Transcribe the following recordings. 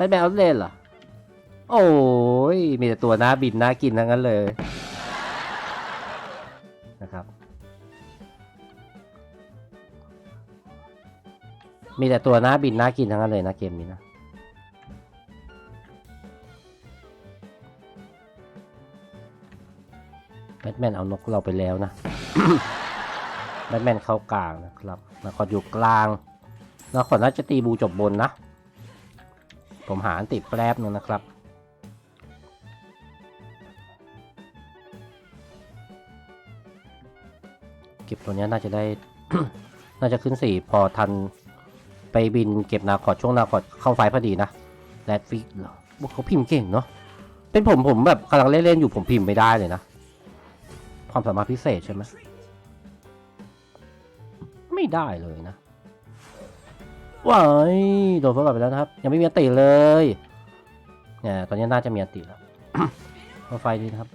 ไปแบลเลนเหรอ โอ้ย มีแต่ตัวน่าบินน่ากินทั้งนั้นเลย นะครับ มีแต่ตัวน่าบินน่ากินทั้งนั้นเลยนะเกมนี้นะแบทแมนเอานกเราไปแล้วนะแบทแมนเข้ากลางนะครับนาคอดอยู่กลางนาคอดน่าจะตีบูจบบนนะ ผมหาอันติดแป๊บนึงนะครับ เก็บตัวนี้น่าจะได้ น่าจะขึ้นสี่พอทันไปบินเก็บนาคอดช่วงนาคอดเข้าไฟพอดีนะแรดฟิกเหรอเขาพิมพ์เก่งเนาะเป็นผมผมแบบกำลังเล่นๆอยู่ผมพิมพ์ไม่ได้เลยนะ ความสามารถพิเศษใช่ไหมไม่ได้เลยนะ ว้ายโดนเฟิร์สไปแล้วนะครับ ยังไม่มีอันติเลยเนี่ยตอนนี้น่าจะมีอันติแล้วเอาไฟดีนะครับ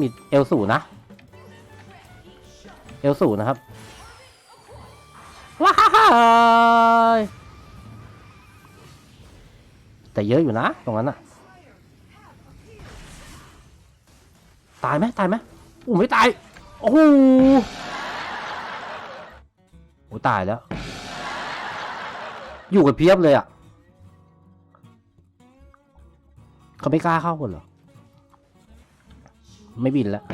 มีเอลสูนะ เอลสูนะครับ ว้ายแต่เยอะอยู่นะ ตรงนั้นอะตายไหมตายไหมอู้ไม่ตาย โอ้โหตายแล้ว อยู่กันเพียบเลยอะเขาไม่กล้าเข้ากันเหรอ ไม่บินแล้ว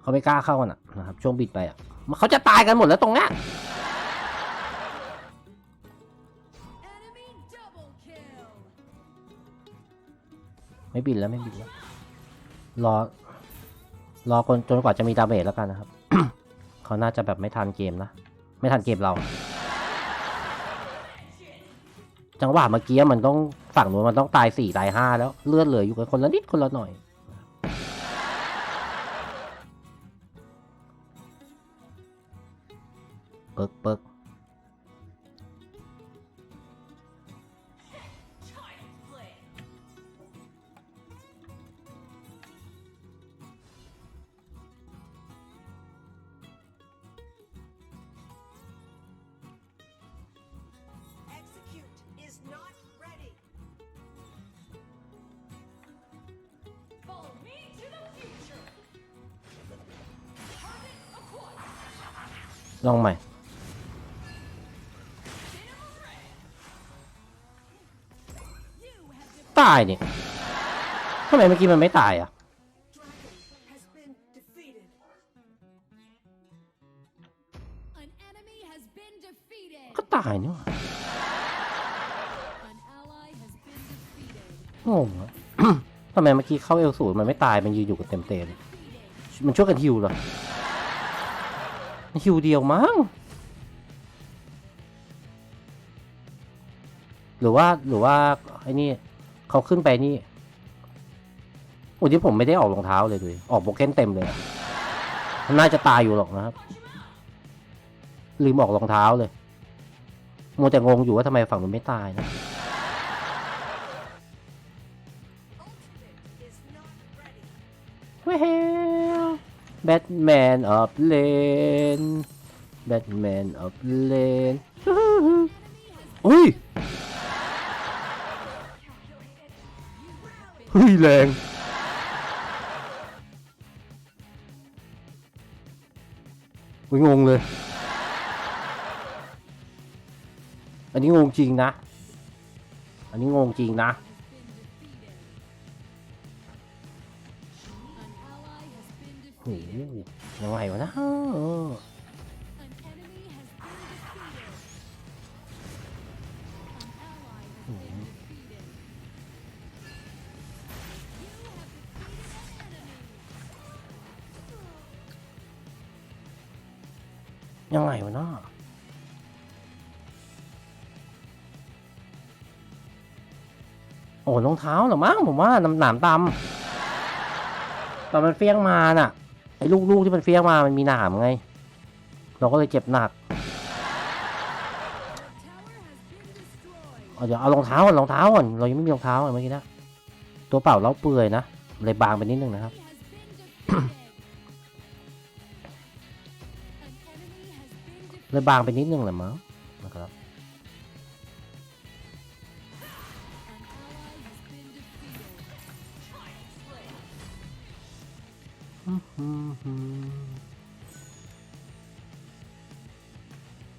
เขาไม่กล้าเข้ากันอะนะครับ ช่วงบิดไปอะเขาจะตายกันหมดแล้วตรงเนี้ยไม่บินแล้วไม่บินแล้ว รอ รอคนจนกว่าจะมีดาเมจแล้วกันนะครับ เขาน่าจะแบบไม่ทันเกมนะ ไม่ทันเกมเรา จังหวะเมื่อกี้มันต้องฝั่งนู้นมันต้องตายสี่ตายห้าแล้วเลือดเหลืออยู่กันคนละนิดคนละหน่อย เปิกเปิก ลองใหม่ ตายเนี่ยทำไมเมื่อกี้มันไม่ตายอะ ก็ตายเนี่หว่า An ally has been defeated. งงอะทำไมเมื่อกี้เข้าเอลสูนมันไม่ตาย มันยืนอยู่กับเต็มเต็มมันช่วยกันฮิวเหรอ ฮิวเดียวมั้ง หรือว่าหรือว่าไอ้นี่เขาขึ้นไปนี่โอ้ที่ผมไม่ได้ออกรองเท้าเลยดูดิออกโบเก้นเต็มเลยอะมันน่าจะตายอยู่หรอกนะครับลืมออกรองเท้าเลยมัวแต่งงอยู่ว่าทำไมฝั่งนู้นไม่ตายนะ Ultimate is not ready. ว้าว แบทแมนออฟเลนแบทแมนออฟเลนอุ้ยเฮ้ยแรงอุ้ยงงเลย อันนี้งงจริงนะ อันนี้งงจริงนะ หยังไงวะนะยังไงวะเนาะโอ้รองเท้าหรอมั้งผมว่าน้ำหนามตำตอนมันเฟี้ยงมาน่ะ ไอ้ลูกๆที่มันเฟี้ยงมามันมีหนามไง เราก็เลยเจ็บหนักเอาเดี๋ยวเอารองเท้าก่อนรองเท้าก่อนเรายังไม่มีรองเท้าอ่เมื่อกี้นะตัวเปล่าเล้าเปื่อยนะเลยบางไปนิดนึงนะครับเลยบางไปนิดนึงแหละมั้งนะครับ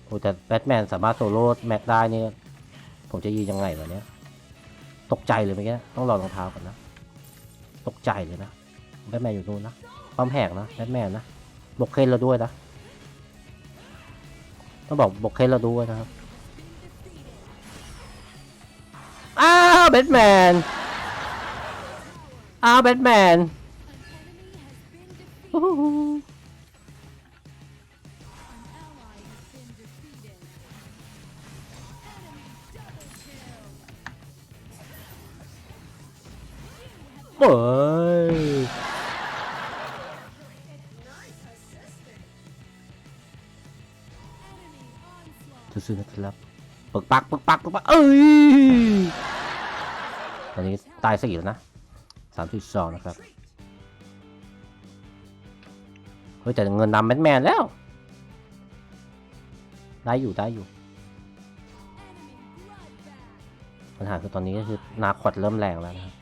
โอ้แต่แบทแมนสามารถโซโล่แม็กได้เนี่ยผมจะยืนยังไงวะเนี้ยตกใจเลยเมื่อกี้ต้องรอรองเท้าก่อนนะ ตกใจเลยนะแบทแมนอยู่นู่นนะปั๊มแหกนะแบทแมนนะบกเคนเราด้วยนะต้องบอกบกเคนเราด้วยนะครับอ้าวแบทแมนอ้าวแบทแมน เฮ้ยซื่อนะครับปึกปักปึกปักปึกปักเอ้ย ตอนนี้ตายสี่แล้วนะสามสิบสองนะครับ เฮ้ยแต่เงินนำแบทแมนแล้ว ได้อยู่ได้อยู่ปัญหาคือตอนนี้ก็คือนาคอดเริ่มแรงแล้วนะ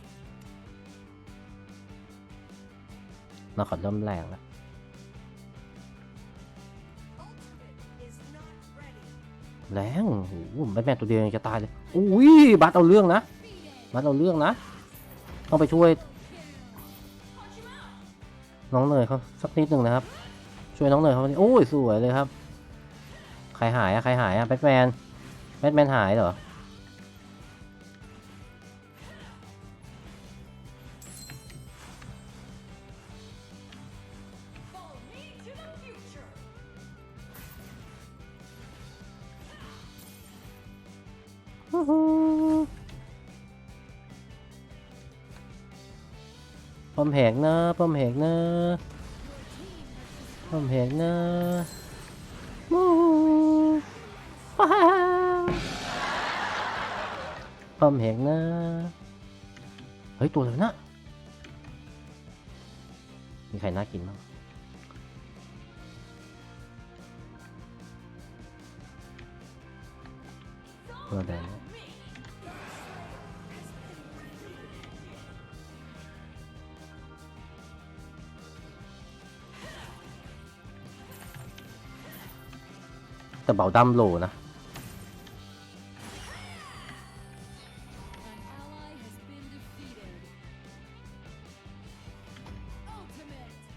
นาคอดเริ่มแรงแล้วแรงโอ้โหแบทแมนตัวเดียวยังจะตายเลย อุ้ยบัตเอาเรื่องนะ บัตเอาเรื่องนะ ต้องไปช่วย น้องเนยเขาสักนิดหนึ่งนะครับ ช่วยน้องเนยเขาโอ้ยสวยเลยครับ ใครหายอะใครหายอะแบทแมนแบทแมนหายเหรอ Follow ป้อมแหกนะป้อมแหกนะป้อมแหกนะมูว้าวป้อมแหกนะเฮ้ยตัวอะไรนะมีใครน่ากินบ้างตัวแดง แต่เบาดั้มโลนะ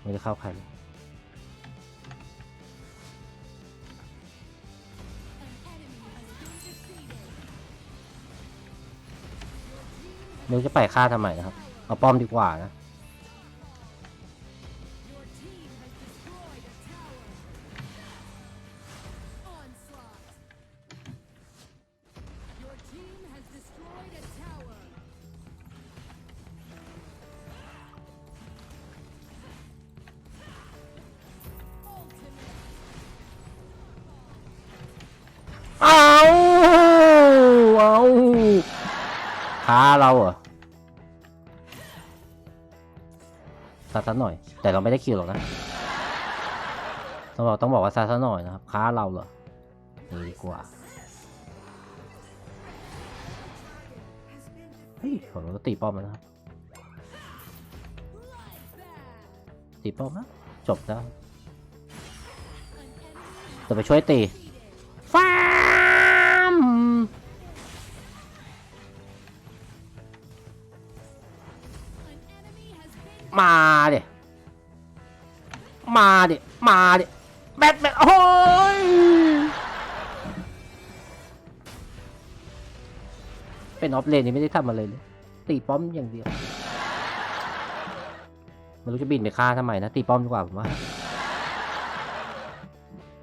ไม่ได้เข้าใครเลยเดี๋ยวจะไปฆ่าทำไมนะครับ เอาป้อมดีกว่านะ เอาเอาท้าเราเหรอซาซะหน่อย แต่เราไม่ได้คิวหรอกนะต้องบอกต้องบอกว่าซาซะหน่อยนะครับค้าเราเหรอดีกว่าเฮ้ยผมก็ตีป้อมแล้วนะครับตีป้อมนะจบแล้วจะไปช่วยตีฟา มาเดี๋ยมาเดี๋ยมาเดี๋ยแบทแบทโอ้ยเป็นออฟเลนนี่ไม่ได้ทำอะไรเลย ตีป้อมอย่างเดียวไม่รู้จะบินไปฆ่าทำไมนะ ตีป้อมดีกว่าผมว่า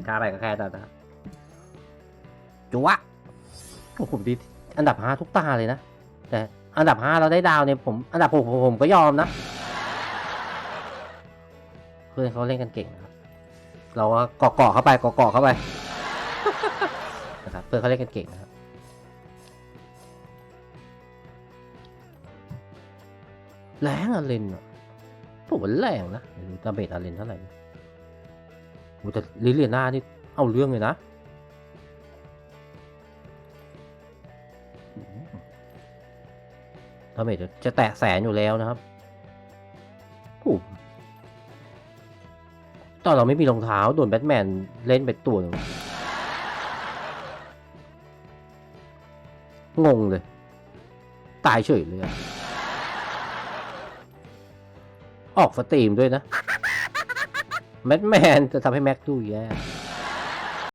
ฆ่าไปก็แค่แต่นะครับจุวะโอ้ผมดีอันดับห้าทุกตาเลยนะ แต่อันดับห้าเราได้ดาวเนี่ยผม อันดับหกผมก็ยอมนะ พื่อนเขาเล่นกันเก่งนะครับ เราก็เกาะเกาะเข้าไปเกาะเข้าไปนะครับเพื่อนเขาเล่นกันเก่งนะครับแรงอะเลนอะผมว่าแรงนะดาเบจอะเลนเท่าไหร่โอ้แต่ลิเลียนานี่เอาเรื่องเลยนะทำเมจจะแตะแสนอยู่แล้วนะครับ ตอนเราไม่มีรองเท้าโดนแบทแมนเล่นไปตัวนึงงงเลย ตายเฉยเลยอออกสตรีมด้วยนะแบทแมนจะทำให้แม็กดูแย่